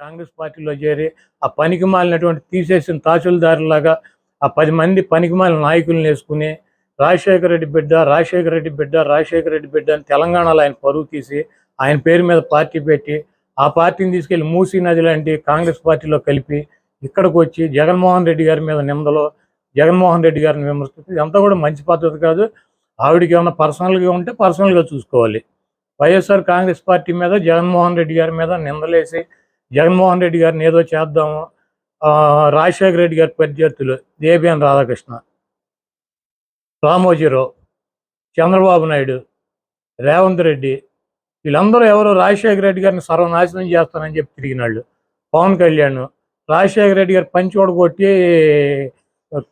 కాంగ్రెస్ పార్టీలో చేరి ఆ పనికి మాలినటువంటి తీసేసిన తహసీల్దారులాగా ఆ పది మంది పనికి మాలిన నాయకులను వేసుకుని రాజశేఖర రెడ్డి బిడ్డ రాజశేఖర రెడ్డి బిడ్డ రాజశేఖర రెడ్డి బిడ్డ అని తెలంగాణలో ఆయన పరువు తీసి ఆయన పేరు మీద పార్టీ పెట్టి ఆ పార్టీని తీసుకెళ్ళి మూసీ నది లాంటి కాంగ్రెస్ పార్టీలో కలిపి ఇక్కడికి వచ్చి జగన్మోహన్ రెడ్డి గారి మీద నిందలో జగన్మోహన్ రెడ్డి గారిని విమర్శిస్తుంది ఇదంతా కూడా మంచి పద్ధతి కాదు. ఆవిడకి ఏమైనా పర్సనల్గా ఉంటే పర్సనల్గా చూసుకోవాలి. వైఎస్ఆర్ కాంగ్రెస్ పార్టీ మీద జగన్మోహన్ రెడ్డి గారి మీద నిందలేసి జగన్మోహన్ రెడ్డి గారిని ఏదో చేద్దాము. ఆ, రాజశేఖర రెడ్డి గారి ప్రత్యర్థులు దేబిఎన్ రాధాకృష్ణ రామోజీరావు చంద్రబాబు నాయుడు రేవంత్ రెడ్డి వీళ్ళందరూ ఎవరు రాజశేఖర రెడ్డి గారిని సర్వనాశనం చేస్తానని చెప్పి తిరిగినాళ్ళు పవన్ కళ్యాణ్ రాజశేఖర రెడ్డి గారు పంచి కొట్టి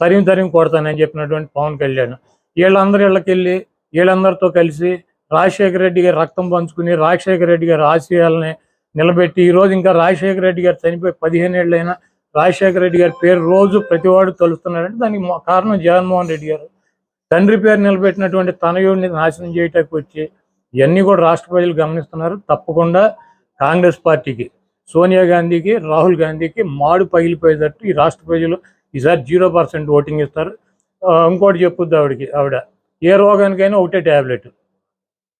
తరిమి తరిమి కొడతానని చెప్పినటువంటి పవన్ కళ్యాణ్. వీళ్ళందరూ వీళ్ళకెళ్ళి వీళ్ళందరితో కలిసి రాజశేఖర రెడ్డి గారి రక్తం పంచుకుని రాజశేఖర రెడ్డి గారి ఆశయాలని నిలబెట్టి ఈ రోజు ఇంకా రాజశేఖర రెడ్డి గారు చనిపోయి పదిహేను ఏళ్ళైనా రాజశేఖర రెడ్డి గారి పేరు రోజు ప్రతివాడు తలుస్తున్నాడంటే దానికి కారణం జగన్మోహన్ రెడ్డి గారు. తండ్రి పేరు నిలబెట్టినటువంటి తనయుడిని నాశనం చేయటానికి వచ్చి ఇవన్నీ కూడా రాష్ట్ర ప్రజలు గమనిస్తున్నారు. తప్పకుండా కాంగ్రెస్ పార్టీకి సోనియా గాంధీకి రాహుల్ గాంధీకి మాడు పగిలిపోయేటట్టు ఈ రాష్ట్ర ప్రజలు ఈసారి జీరో పర్సెంట్ ఓటింగ్ ఇస్తారు. ఇంకోటి చెప్పుద్ది ఆవిడకి ఆవిడ ఏ రోగానికైనా ఒకటే ట్యాబ్లెట్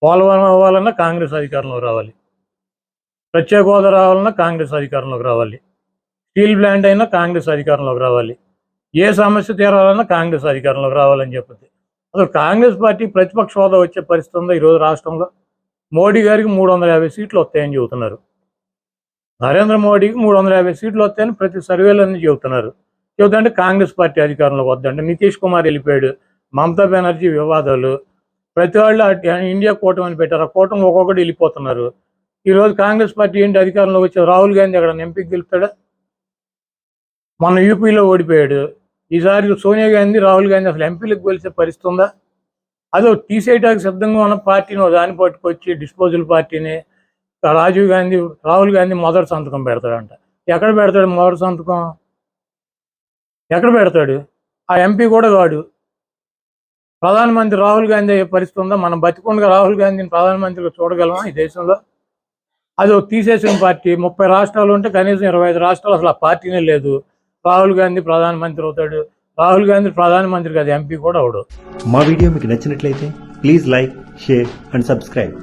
పోలవరం అవ్వాలన్నా కాంగ్రెస్ అధికారంలో రావాలి. ప్రత్యేక హోదా రావాలన్నా కాంగ్రెస్ అధికారంలోకి రావాలి. స్టీల్ ప్లాంట్ అయినా కాంగ్రెస్ అధికారంలోకి రావాలి. ఏ సమస్య తీరాలన్నా కాంగ్రెస్ అధికారంలోకి రావాలని చెప్పింది అసలు కాంగ్రెస్ పార్టీ ప్రతిపక్ష హోదా వచ్చే పరిస్థితి ఉందా ఈరోజు రాష్ట్రంలో? మోడీ గారికి మూడు వందల యాభై సీట్లు వస్తాయని చెబుతున్నారు. నరేంద్ర మోడీకి మూడు వందల యాభై సీట్లు వస్తాయని ప్రతి సర్వేలన్నీ చెబుతున్నారు. చెబుతుంటే కాంగ్రెస్ పార్టీ అధికారంలోకి వద్దంటే నితీష్ కుమార్ వెళ్ళిపోయాడు. మమతా బెనర్జీ వివాదాలు. ప్రతి వాళ్ళు అటు ఇండియా కూటమి అని పెట్టారు. ఆ కూటమి ఒక్కొక్కటి వెళ్ళిపోతున్నారు. ఈరోజు కాంగ్రెస్ పార్టీ ఏంటి అధికారంలోకి వచ్చే రాహుల్ గాంధీ అక్కడ ఎంపీకి గెలుపుతాడా? మన యూపీలో ఓడిపోయాడు. ఈసారి సోనియా గాంధీ రాహుల్ గాంధీ అసలు ఎంపీలకు గెలిచే పరిస్థితి ఉందా? అదో తీసేయడానికి సిద్ధంగా ఉన్న పార్టీని దాన్ని పట్టుకొచ్చి డిస్పోజల్ పార్టీని రాజీవ్ గాంధీ రాహుల్ గాంధీ మొదటి సంతకం పెడతాడంట. ఎక్కడ పెడతాడు మొదటి సంతకం? ఎక్కడ పెడతాడు? ఆ ఎంపీ కూడా కాడు. ప్రధానమంత్రి రాహుల్ గాంధీ అయ్యే పరిస్థితి ఉందా? మనం బతికుండగా రాహుల్ గాంధీని ప్రధానమంత్రిగా చూడగలమా ఈ దేశంలో? అది తీసేసిన పార్టీ. ముప్పై రాష్ట్రాలు ఉంటే కనీసం ఇరవై ఐదు రాష్ట్రాలు అసలు ఆ పార్టీనే లేదు. రాహుల్ గాంధీ ప్రధానమంత్రి అవుతాడు. రాహుల్ గాంధీ ప్రధానమంత్రి కాదు ఎంపీ కూడా అవడు. మా వీడియో మీకు నచ్చినట్లయితే please like share and subscribe.